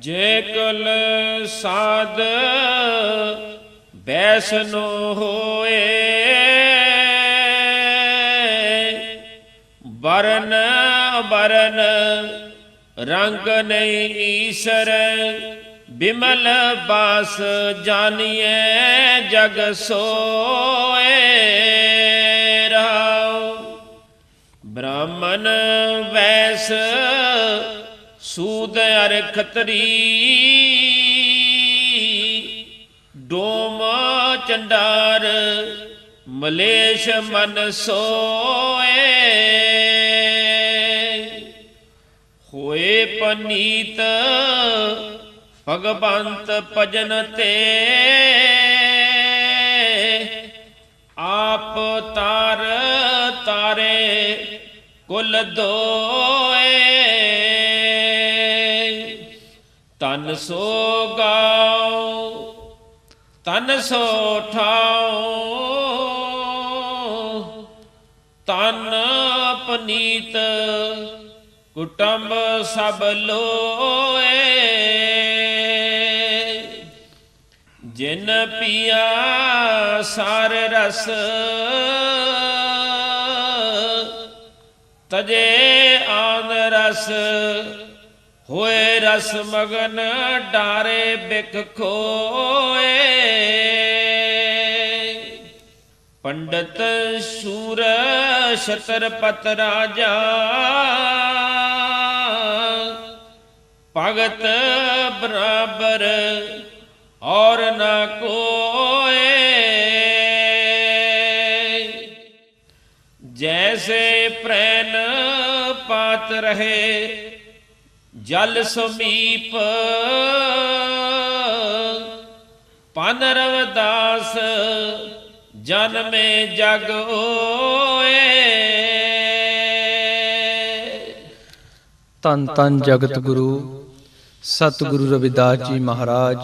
ਜੇ ਕੁਲ ਸਾਧ ਬੈਸਨੋ ਹੋਏ ਬਰਨ ਬਰਨ ਰੰਗ ਨਹੀਂ ਈਸ਼ਰ, ਬਿਮਲ ਬਾਸ ਜਾਣੀਏ ਜਗ ਸੋਏ ਰਹਾਉ ਬ੍ਰਾਹਮਣ ਵੈਸ ਸੂਦ ਅਰ ਖਤਰੀ। ਡੋਮ ਚੰਡਾਰ, ਮਲੇਸ਼ ਮਨ ਸੋਏ। ਹੋਏ ਪਨੀਤ, ਭਗਵੰਤ ਭਜਨ ਤੇ। ਆਪ ਤਾਰ ਤਾਰੇ ਕੁਲ ਦੋਏ। ਤਨ ਸੋ ਗਾਉ ਤਨ ਸੋ ਠਾਉ ਤਨ ਪਨੀਤ ਕੁਟੰਬ ਸਭ ਲੋਏ। ਜਿਨ ਪੀਆ ਸਾਰ ਰਸ, ਤਜੇ ਆਨ ਰਸ। ਹੋਏ ਰਸ ਮਗਨ ਡਾਰੇ ਬਿਖ ਖੋਏ। ਪੰਡਤ ਸੂਰ ਛਤਰਪਤ ਰਾਜਾ। ਭਗਤ ਬਰਾਬਰ ਔਰ ਨਾ ਕੋਏ। ਜੈਸੇ ਪ੍ਰੈਨ ਪਾਤ ਰਹੇ ਜਲ ਸਮੀਪ ਪਨ ਰਵਦਾਸ ਜਨਮੇ ਜਗ ਓਏ ਤਨ ਤਨ ਜਗਤ ਗੁਰੂ, ਸਤਿਗੁਰੂ ਰਵਿਦਾਸ ਜੀ ਮਹਾਰਾਜ,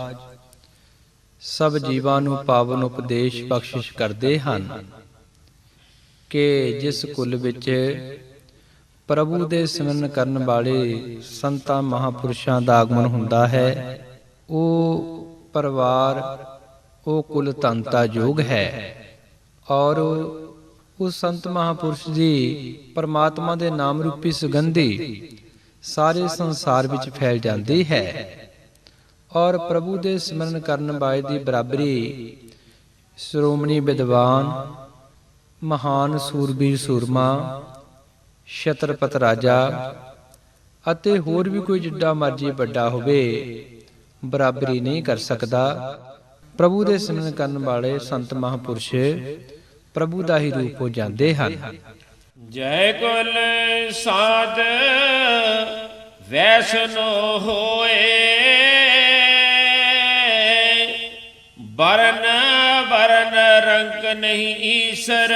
ਸਭ ਜੀਵਾਂ ਨੂੰ ਪਾਵਨ ਉਪਦੇਸ਼ ਬਖਸ਼ਿਸ਼ ਕਰਦੇ ਹਨ ਕਿ ਜਿਸ ਕੁਲ ਵਿੱਚ ਪ੍ਰਭੂ ਦੇ ਸਿਮਰਨ ਕਰਨ ਵਾਲੇ ਸੰਤਾਂ ਮਹਾਪੁਰਸ਼ਾਂ ਦਾ ਆਗਮਨ ਹੁੰਦਾ ਹੈ। ਉਹ ਪਰਿਵਾਰ, ਉਹ ਕੁਲ ਤੰਤਾ ਯੋਗ ਹੈ ਔਰ ਉਹ ਸੰਤ ਮਹਾਪੁਰਸ਼ ਦੀ ਪਰਮਾਤਮਾ ਦੇ ਨਾਮ ਰੂਪੀ ਸੁਗੰਧੀ ਸਾਰੇ ਸੰਸਾਰ ਵਿੱਚ ਫੈਲ ਜਾਂਦੀ ਹੈ ਔਰ ਪ੍ਰਭੂ ਦੇ ਸਿਮਰਨ ਕਰਨ ਵਾਲੇ ਦੀ ਬਰਾਬਰੀ ਸ਼੍ਰੋਮਣੀ ਵਿਦਵਾਨ, ਮਹਾਨ ਸੂਰਬੀਰ ਸੂਰਮਾ ਛਤਰਪਤ ਰਾਜਾ ਅਤੇ ਹੋਰ ਵੀ ਕੋਈ ਜਿੱਡਾ ਮਰਜ਼ੀ ਵੱਡਾ ਹੋਵੇ, ਬਰਾਬਰੀ ਨਹੀਂ ਕਰ ਸਕਦਾ। ਪ੍ਰਭੂ ਦੇ ਸਿਮਰਨ ਕਰਨ ਵਾਲੇ ਸੰਤ ਮਹਾਪੁਰਸ਼ ਪ੍ਰਭੂ ਦਾ ਹੀ ਰੂਪ ਹੋ ਜਾਂਦੇ ਹਨ। ਜੈ ਕੁਲ ਸਾਧ, ਵੈਸਨੋ ਹੋਏ। ਬਰਨ ਬਰਨ ਰੰਗ ਨਹੀਂ ਈਸ਼ਰ।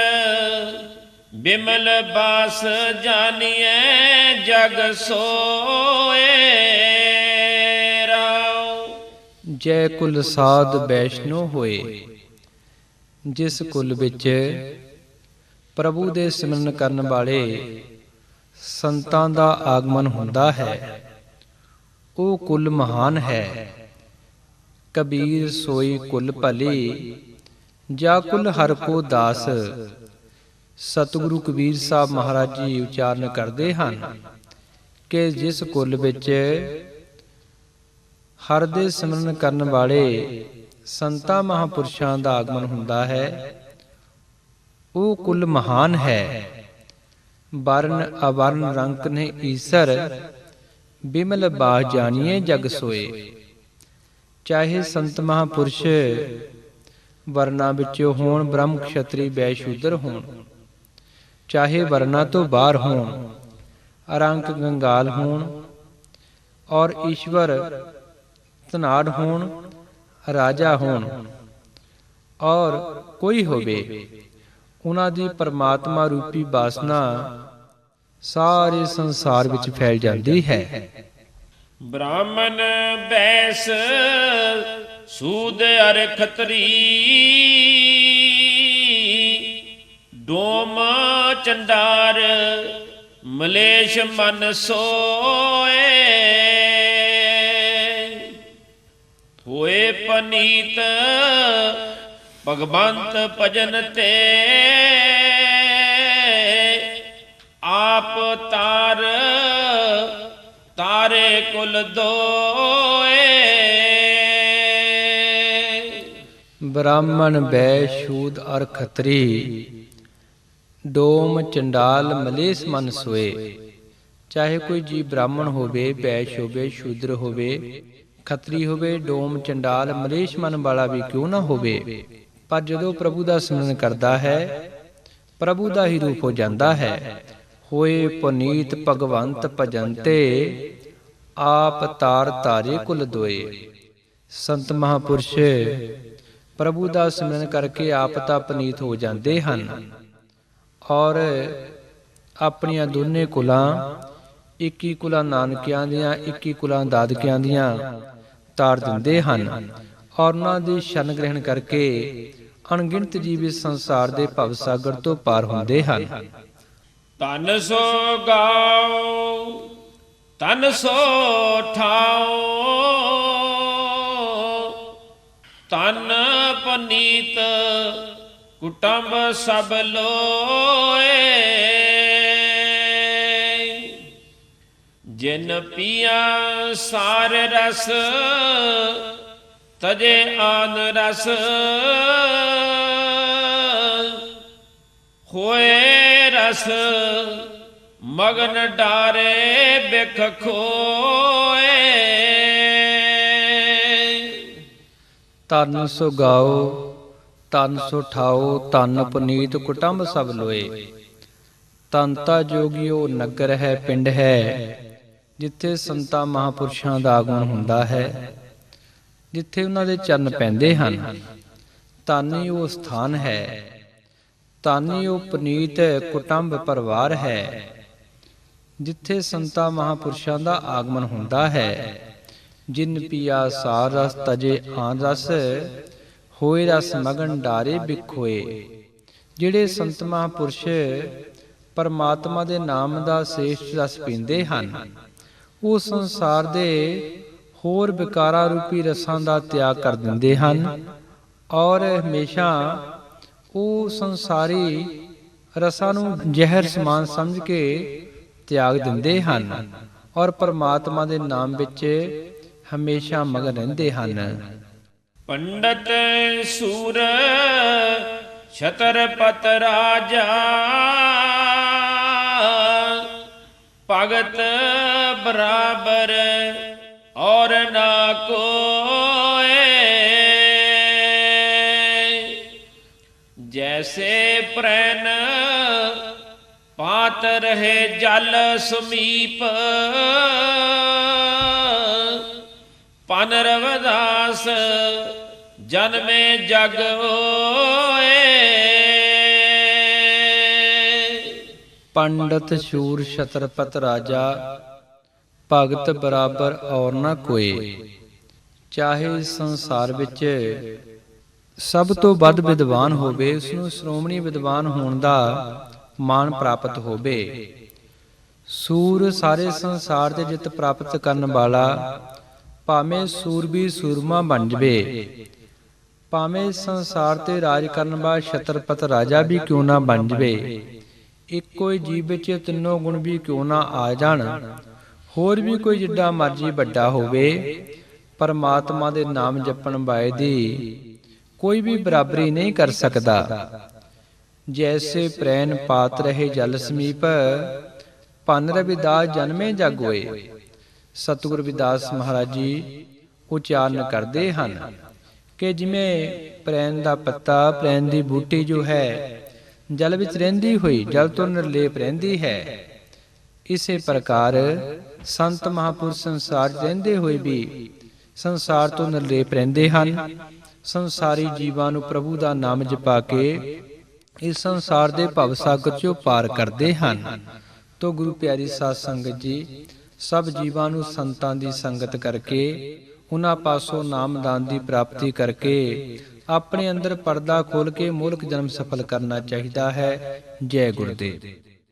ਬਿਮਲ ਬਾਸ ਜਾਣੀਏ ਜਗ ਸੋਏ ਰਾਉ। ਜੈ ਕੁਲ ਸਾਧ ਬੈਸ਼ਨੋ ਹੋਏ, ਜਿਸ ਕੁਲ ਵਿੱਚ ਪ੍ਰਭੂ ਦੇ ਸਿਮਰਨ ਕਰਨ ਵਾਲੇ ਸੰਤਾਂ ਦਾ ਆਗਮਨ ਹੁੰਦਾ ਹੈ, ਉਹ ਕੁਲ ਮਹਾਨ ਹੈ। ਕਬੀਰ ਸੋਈ ਕੁਲ ਭਲੀ, ਜਾ ਕੁਲ ਹਰ ਕੋ ਦਾਸ ਸਤਿਗੁਰੂ ਕਬੀਰ ਸਾਹਿਬ ਮਹਾਰਾਜ ਜੀ ਉਚਾਰਨ ਕਰਦੇ ਹਨ ਕਿ ਜਿਸ ਕੁੱਲ ਵਿੱਚ ਹਰ ਦੇ ਸਿਮਰਨ ਕਰਨ ਵਾਲੇ ਸੰਤਾਂ ਮਹਾਪੁਰਸ਼ਾਂ ਦਾ ਆਗਮਨ ਹੁੰਦਾ ਹੈ, ਉਹ ਕੁੱਲ ਮਹਾਨ ਹੈ। ਵਰਨ ਅਵਰਨ ਰੰਕ ਨੇ ਈਸਰ, ਬਿਮਲ ਬਾਹ ਜਾਣੀਏ ਜਗ ਸੋਏ। ਚਾਹੇ ਸੰਤ ਮਹਾਪੁਰਸ਼ ਵਰਨਾ ਵਿੱਚੋਂ ਹੋਣ ਬ੍ਰਹਮ ਖਤਰੀ ਬੈਸ਼ੂਦਰ ਹੋਣ। ਚਾਹੇ ਵਰਨਾ ਤੋਂ ਬਾਹਰ ਹੋਣ ਅਰੰਕ ਗੰਗਾਲ ਹੋਣ ਔਰ ਈਸ਼ਵਰ ਧਨਾੜ ਹੋਣ, ਰਾਜਾ ਹੋਣ ਔਰ ਕੋਈ ਹੋਵੇ, ਉਹਨਾਂ ਦੀ ਪਰਮਾਤਮਾ ਰੂਪੀ ਬਾਸਨਾ ਸਾਰੇ ਸੰਸਾਰ ਵਿੱਚ ਫੈਲ ਜਾਂਦੀ ਹੈ। ਬ੍ਰਾਹਮਣ ਬੈਸ ਸੂਦ ਅਰ ਖਤਰੀ ਡੋਮ ਚੰਡਾਰ ਮਲੇਸ਼ ਮਨ ਸੋਏ। ਹੋਏ ਪਨੀਤ ਭਗਵੰਤ ਭਜਨ ਤੇ। ਆਪ ਤਾਰ ਤਾਰੇ ਕੁਲ ਦੋਏ। ਬ੍ਰਾਹਮਣ ਬੈ ਸ਼ੂਦ ਅਰ ਖੱਤਰੀ। ਡੋਮ, ਚੰਡਾਲ, ਮਲੇਸ ਮਨ ਸੋਏ। ਚਾਹੇ ਕੋਈ ਜੀ ਬ੍ਰਾਹਮਣ ਹੋਵੇ, ਬੈਸ਼ ਹੋਵੇ, ਸ਼ੂਦਰ ਹੋਵੇ, ਖੱਤਰੀ ਹੋਵੇ, ਡੋਮ, ਚੰਡਾਲ, ਮਲੇਸ਼ ਮਨ ਵਾਲਾ ਵੀ ਕਿਉਂ ਨਾ ਹੋਵੇ। ਪਰ ਜਦੋਂ ਪ੍ਰਭੂ ਦਾ ਸਿਮਰਨ ਕਰਦਾ ਹੈ, ਪ੍ਰਭੂ ਦਾ ਹੀ ਰੂਪ ਹੋ ਜਾਂਦਾ ਹੈ। ਹੋਏ ਪੁਨੀਤ ਭਗਵੰਤ ਭਜੰਤੇ, ਆਪ ਤਾਰ ਤਾਰੇ ਕੁਲ ਦੋਏ। ਸੰਤ ਮਹਾਪੁਰਸ਼, ਪ੍ਰਭੂ ਦਾ ਸਿਮਰਨ ਕਰਕੇ ਆਪ ਤਾਂ ਪਨੀਤ ਹੋ ਜਾਂਦੇ ਹਨ। ਔਰ ਆਪਣੀਆਂ ਦੋਨੇ ਕੁਲਾਂ 21 ਕੁਲਾਂ ਨਾਨਕਿਆਂ ਦੀਆਂ 21 ਕੁਲਾਂ ਦਾਦਕਿਆਂ ਦੀਆਂ ਤਾਰ ਦਿੰਦੇ ਹਨ ਔਰ ਉਹਨਾਂ ਦੀ ਸ਼ਰਨ ਗ੍ਰਹਿਣ ਕਰਕੇ ਅਣਗਿਣਤ ਜੀਵ ਇਸ ਸੰਸਾਰ ਦੇ ਭਵ ਸਾਗਰ ਤੋਂ ਪਾਰ ਹੁੰਦੇ ਹਨ। ਤਨ ਸੋ ਗਾਓ ਤਨ ਸੋ ਠਾਓ ਤਨ ਪਨੀਤ ਕੁਟੰਬ ਸਭ ਲੋਏ। ਜਿਨ ਪੀਆ ਸਾਰ ਰਸ, ਤਜੇ ਆਨ ਰਸ। ਹੋਏ ਰਸ, ਮਗਨ ਡਾਰੇ ਬਿਖ ਖੋਏ। ਤਨ ਸੁਗਾਓ ਤਨ ਸੋ ਠਾਓ ਤਨ ਪੁਨੀਤ ਕੁਟੰਬ ਸਭ ਲੋਏ। ਤੰਤਾ ਜੋਗਿਓ ਨਗਰ ਹੈ, ਪਿੰਡ ਹੈ, ਜਿੱਥੇ ਸੰਤਾਂ ਮਹਾਪੁਰਸ਼ਾਂ ਦਾ ਆਗਮਨ ਹੁੰਦਾ ਹੈ, ਜਿੱਥੇ ਉਹਨਾਂ ਦੇ ਚਰਨ ਪੈਂਦੇ ਹਨ। ਤਨ ਉਹ ਸਥਾਨ ਹੈ ਤਨ ਉਹ ਪੁਨੀਤ ਕੁਟੰਬ ਪਰਿਵਾਰ ਹੈ, ਜਿੱਥੇ ਸੰਤਾ ਮਹਾਪੁਰਸ਼ਾਂ ਦਾ ਆਗਮਨ ਹੁੰਦਾ ਹੈ। ਜਿਨ ਪੀਆ ਸਾਰ ਰਸ ਤਜੇ ਆਨ ਰਸ ਹੋਏ ਰਸ ਮਗਨ ਡਾਰੇ ਬਿਖੋਏ ਜਿਹੜੇ ਸੰਤ ਮਹਾਪੁਰਸ਼ ਪਰਮਾਤਮਾ ਦੇ ਨਾਮ ਦਾ ਸੇਸ਼ ਰਸ ਪੀਂਦੇ ਹਨ। ਉਹ ਸੰਸਾਰ ਦੇ ਹੋਰ ਵਿਕਾਰਾਂ ਰੂਪੀ ਰਸਾਂ ਦਾ ਤਿਆਗ ਕਰ ਦਿੰਦੇ ਹਨ ਔਰ ਹਮੇਸ਼ਾ ਉਹ ਸੰਸਾਰੀ ਰਸਾਂ ਨੂੰ ਜ਼ਹਿਰ ਸਮਾਨ ਸਮਝ ਕੇ ਤਿਆਗ ਦਿੰਦੇ ਹਨ ਔਰ ਪਰਮਾਤਮਾ ਦੇ ਨਾਮ ਵਿੱਚ ਹਮੇਸ਼ਾ ਮਗਨ ਰਹਿੰਦੇ ਹਨ। ਪੰਡਤ ਸੂਰ ਛਤਰਪਤ ਰਾਜਾ ਭਗਤ ਬਰਾਬਰ ਔਰ ਨਾ ਕੋਏ। ਜੈਸੇ ਪ੍ਰੈਨ ਪਾਤ ਰਹੇ ਜਲ ਸਮੀਪ ਪਨ ਰਵਦਾਸ, ਜਨਮੇ ਜਗ ਓਏ ਪੰਡਤ ਸ਼ੂਰ ਛਤਰਪਤ ਰਾਜਾ, ਭਗਤ ਬਰਾਬਰ ਔਰ ਨਾ ਕੋਏ ਚਾਹੇ ਸੰਸਾਰ ਵਿੱਚ ਸਭ ਤੋਂ ਵੱਧ ਵਿਦਵਾਨ ਹੋਵੇ ਉਸ ਨੂੰ ਸ਼੍ਰੋਮਣੀ ਵਿਦਵਾਨ ਹੋਣ ਦਾ ਮਾਣ ਪ੍ਰਾਪਤ ਹੋਵੇ। ਸੂਰ ਸਾਰੇ ਸੰਸਾਰ ਦੇ ਜਿੱਤ ਪ੍ਰਾਪਤ ਕਰਨ ਵਾਲਾ ਭਾਵੇਂ ਸੂਰਬੀ ਸੂਰਮਾ ਬਣ ਜਵੇ, ਭਾਵੇਂ ਸੰਸਾਰ ਤੇ ਰਾਜ ਕਰਨ ਵਾਲਾ ਛਤਰਪਤ ਰਾਜਾ ਵੀ ਕਿਉਂ ਨਾ ਬਣ ਜਵੇ, ਇੱਕੋ ਹੀ ਜੀਵ ਵਿੱਚ ਤਿੰਨੋਂ ਗੁਣ ਵੀ ਕਿਉਂ ਨਾ ਆ ਜਾਣ, ਹੋਰ ਵੀ ਕੋਈ ਜਿੱਡਾ ਮਰਜ਼ੀ ਵੱਡਾ ਹੋਵੇ, ਪਰਮਾਤਮਾ ਦੇ ਨਾਮ ਜਪਣ ਵਾਲੇ ਦੀ ਕੋਈ ਵੀ ਬਰਾਬਰੀ ਨਹੀਂ ਕਰ ਸਕਦਾ। ਜੈਸੇ ਪ੍ਰੈਨ ਪਾਤ ਰਹੇ ਜਲ ਸਮੀਪ ਪਨ ਰਵਿਦਾਸ ਜਨਮੇ ਜਗ ਹੋਏ ਸਤਿਗੁਰ ਵਿਦਾਸ ਮਹਾਰਾਜ ਜੀ ਉਚਾਰਨ ਕਰਦੇ ਹਨ ਕਿ ਜਿਵੇਂ ਪ੍ਰੈਨ ਦਾ ਪੱਤਾ, ਪ੍ਰੈਨ ਦੀ ਬੂਟੀ ਜੋ ਹੈ, ਜਲ ਵਿੱਚ ਰਹਿੰਦੀ ਹੋਈ, ਜਲ ਤੋਂ ਨਿਰਲੇਪ ਰਹਿੰਦੀ ਹੈ। ਇਸੇ ਪ੍ਰਕਾਰ ਸੰਤ ਮਹਾਪੁਰਸ਼ ਸੰਸਾਰ ਰਹਿੰਦੇ ਹੋਏ ਵੀ ਸੰਸਾਰ ਤੋਂ ਨਿਰਲੇਪ ਰਹਿੰਦੇ ਹਨ। ਸੰਸਾਰੀ ਜੀਵਾਂ ਨੂੰ ਪ੍ਰਭੂ ਦਾ ਨਾਮ ਜਪਾ ਕੇ ਇਸ ਸੰਸਾਰ ਦੇ ਭਵ ਸਾਗਰ 'ਚੋਂ ਪਾਰ ਕਰਦੇ ਹਨ। ਤੋ ਗੁਰੂ ਪਿਆਰੀ ਸਾਧ ਸੰਗਤ ਜੀ ਸਭ ਜੀਵਾਂ ਨੂੰ ਸੰਤਾਂ ਦੀ ਸੰਗਤ ਕਰਕੇ, ਉਹਨਾਂ ਪਾਸੋਂ ਨਾਮਦਾਨ ਦੀ ਪ੍ਰਾਪਤੀ ਕਰਕੇ, ਆਪਣੇ ਅੰਦਰ ਪਰਦਾ ਖੋਲ ਕੇ ਮੁਲਕ ਜਨਮ ਸਫਲ ਕਰਨਾ ਚਾਹੀਦਾ ਹੈ। ਜੈ ਗੁਰਦੇਵ।